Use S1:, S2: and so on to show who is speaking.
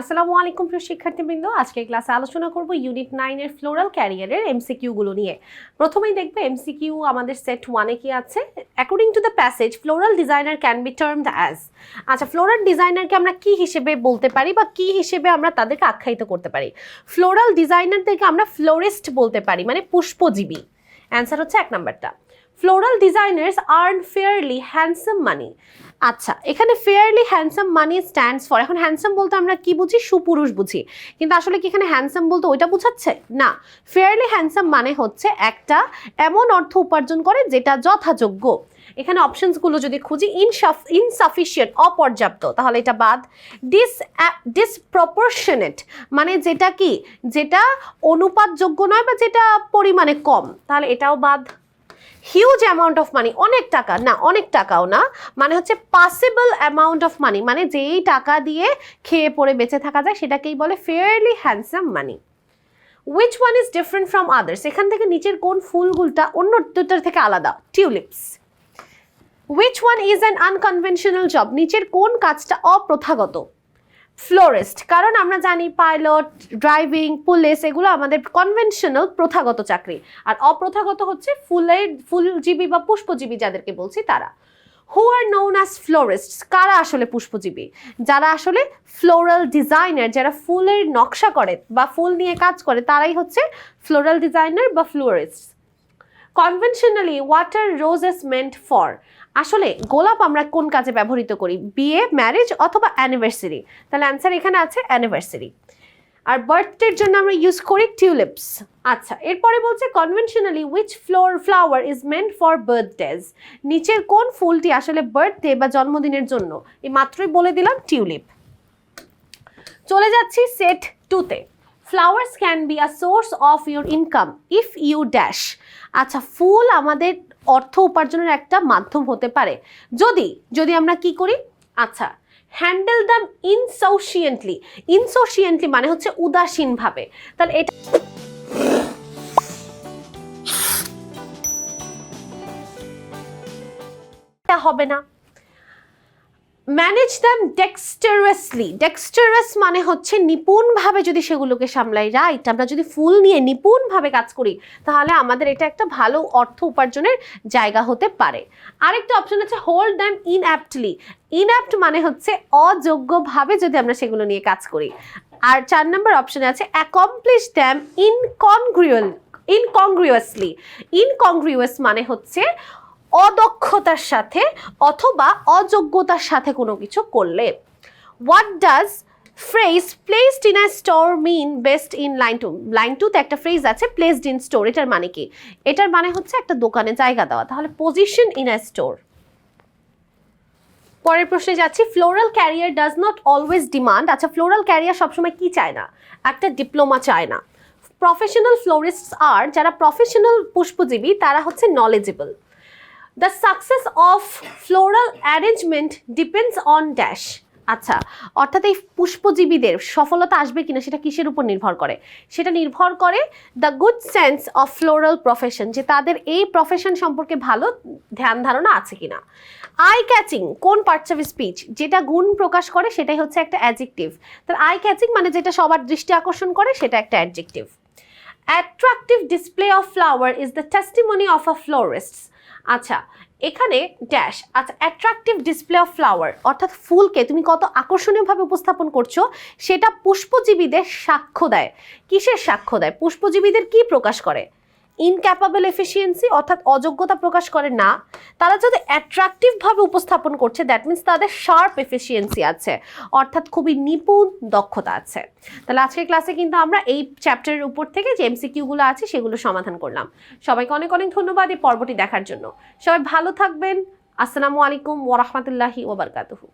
S1: আসসালামু আলাইকুম প্রিয় শিক্ষার্থীবৃন্দ। আজকে ক্লাসে আলোচনা করব ইউনিট নাইনের ফ্লোরাল ক্যারিয়ারের এমসিকিউ গুলো নিয়ে। প্রথমেই দেখবে এমসিকিউ আমাদের সেট ওয়ানে কি আছে। According to the passage floral designer can be termed as আচ্ছা ফ্লোরাল ডিজাইনারকে আমরা কি হিসেবে বলতে পারি বা কি হিসেবে আমরা তাদেরকে আখ্যায়িত করতে পারি? ফ্লোরাল ডিজাইনারদেরকে আমরা ফ্লোরিস্ট বলতে পারি মানে পুষ্পজীবী। অ্যান্সার হচ্ছে এক নাম্বারটা floral designers earn fairly handsome money আচ্ছা এখানে fairly handsome money stands for এখন হ্যান্ডসাম বলতে আমরা কি বুঝি? সুপুরুষ বুঝি। কিন্তু আসলে কি এখানে হ্যান্ডসাম বলতে ওইটা বোঝাচ্ছে? না। ফেয়ারলি হ্যান্ডসাম মানে হচ্ছে একটা এমন অর্থ উপার্জন করে যেটা যথাযোগ্য। এখানে অপশনসগুলো যদি খুঁজি ইনসাফ ইনসাফিসিয়েন্ট অপর্যাপ্ত, তাহলে এটা বাদ। ডিস ডিসপ্রপোর্শনেট মানে যেটা কি? যেটা অনুপাতযোগ্য নয় বা যেটা পরিমাণে কম, তাহলে এটাও বাদ। হিউজ অ্যামাউন্ট অফ মানি অনেক টাকা, না, অনেক টাকাও না মানে হচ্ছে পাসিবল অ্যামাউন্ট অফ মানি মানে যেই টাকা দিয়ে খেয়ে পড়ে বেঁচে থাকা যায়, সেটাকেই বলে fairly handsome money which one is different from others এখান থেকে নিচের কোন ফুলগুলটা অন্য দুটার থেকে আলাদা? Tulips which one is an unconventional job নিচের কোন কাজটা অপ্রথাগত? ফ্লোরিস্ট। কারণ আমরা জানি পাইলট, ড্রাইভিং, পুলিশ এগুলো আমাদের কনভেনশনাল প্রথাগত চাকরি। আর অপ্রথাগত হচ্ছে ফুলের, ফুলজীবী বা পুষ্পজীবী যাদেরকে বলছি তারা। Who are known as florist কারা আসলে পুষ্পজীবী? যারা আসলে ফ্লোরাল ডিজাইনার যারা ফুলের নকশা করে বা ফুল নিয়ে কাজ করে, তারাই হচ্ছে ফ্লোরাল ডিজাইনার বা florist conventionally what are roses meant for আসলে গোলাপ আমরা কোন কাজে ব্যবহৃত করি? বিয়ে ম্যারেজ অথবা অ্যানিভার্সারি তাহলে অ্যান্সার এখানে আছে অ্যানিভার্সারি আর বার্থডের জন্য আমরা ইউজ করি টিউলিপস আচ্ছা এরপরে বলছে conventionally which floor flower is meant for birthdays নিচের কোন ফুলটি আসলে বার্থডে বা জন্মদিনের জন্য? এই মাত্রই বলে দিলাম টিউলিপ চলে যাচ্ছি সেট টুতে flowers can be a source of your income if you dash আচ্ছা ফুল আমাদের অর্থ উপার্জনের একটা মাধ্যম হতে পারে। যদি যদি আমরা কি করি? আচ্ছা হ্যান্ডেল দ্যাম ইনসোশিয়েন্টলি ইনসোশিয়েন্টলি মানে হচ্ছে উদাসীনভাবে। তাহলে এটা হবে না। ম্যানেজ দ্যাম ডেক্সটারাসলি ডেক্সটারাস মানে হচ্ছে নিপুণভাবে যদি সেগুলোকে সামলাই রাইট আমরা যদি ফুল নিয়ে নিপুণভাবে কাজ করি, তাহলে আমাদের এটা একটা ভালো অর্থ উপার্জনের জায়গা হতে পারে। আরেকটা অপশন আছে হোল্ড দ্যাম ইনঅ্যাপ্টলি ইনঅ্যাপ্ট মানে হচ্ছে অযোগ্যভাবে যদি আমরা সেগুলো নিয়ে কাজ করি। আর চার নম্বর অপশনে আছে অ্যাকমপ্লিশ দ্যাম ইনকনগ্রিউয়াল ইনকংগ্রিউয়াসলি ইনকংগ্রিউয়াস মানে হচ্ছে অদক্ষতার সাথে অথবা অযোগ্যতার সাথে কোনো কিছু করলে। What does phrase placed in a store mean best in line two line টুতে একটা ফ্রেজ আছে প্লেসড ইন স্টোর এটার মানে কি? এটার মানে হচ্ছে একটা দোকানে জায়গা দেওয়া। তাহলে পজিশন ইন আ স্টোর পরের প্রশ্নে যাচ্ছি floral career does not always demand আচ্ছা ফ্লোরাল ক্যারিয়ার সবসময় কি চায় না? একটা ডিপ্লোমা চায় না। প্রফেশনাল ফ্লোরিস্টস আর যারা প্রফেশনাল পুষ্পজীবী, তারা হচ্ছে knowledgeable the success of floral arrangement depends on dash আচ্ছা অর্থাৎ এই পুষ্পজীবীদের সফলতা আসবে কিনা সেটা কিসের উপর নির্ভর করে? সেটা নির্ভর করে the good sense of floral profession যে তাদের এই প্রফেশন সম্পর্কে ভালো ধ্যান ধারণা আছে কিনা। আই ক্যাচিং কোন পার্টস অফ স্পিচ যেটা গুণ প্রকাশ করে, সেটাই হচ্ছে একটা অ্যাডজেক্টিভ তার আই ক্যাচিং মানে যেটা সবার দৃষ্টি আকর্ষণ করে, সেটা একটা adjective attractive display of flower is the testimony of a florist আচ্ছা এখানে ড্যাশ আচ্ছা অ্যাট্রাকটিভ ডিসপ্লে অফ ফ্লাওয়ার অর্থাৎ ফুলকে তুমি কত আকর্ষণীয়ভাবে উপস্থাপন করছ, সেটা পুষ্পজীবীদের সাক্ষ্য দেয়। কিসের সাক্ষ্য দেয়? পুষ্পজীবীদের কি প্রকাশ করে? ইনক্যাপাবল এফিসিয়েন্সি অর্থাৎ অযোগ্যতা প্রকাশ করে না, তারা যদি অ্যাট্রাকটিভভাবে উপস্থাপন করছে দ্যাট মিন্স তাদের শার্প এফিসিয়েন্সি আছে, অর্থাৎ খুবই নিপুণ দক্ষতা আছে। তাহলে আজকের ক্লাসে কিন্তু আমরা এই চ্যাপ্টারের উপর থেকে যে এমসিকিউগুলো আছে, সেগুলো সমাধান করলাম। সবাইকে অনেক অনেক ধন্যবাদ এই পর্বটি দেখার জন্য। সবাই ভালো থাকবেন। আসসালামু আলাইকুম ওরহমতুল্লাহি ওবরকাতুহু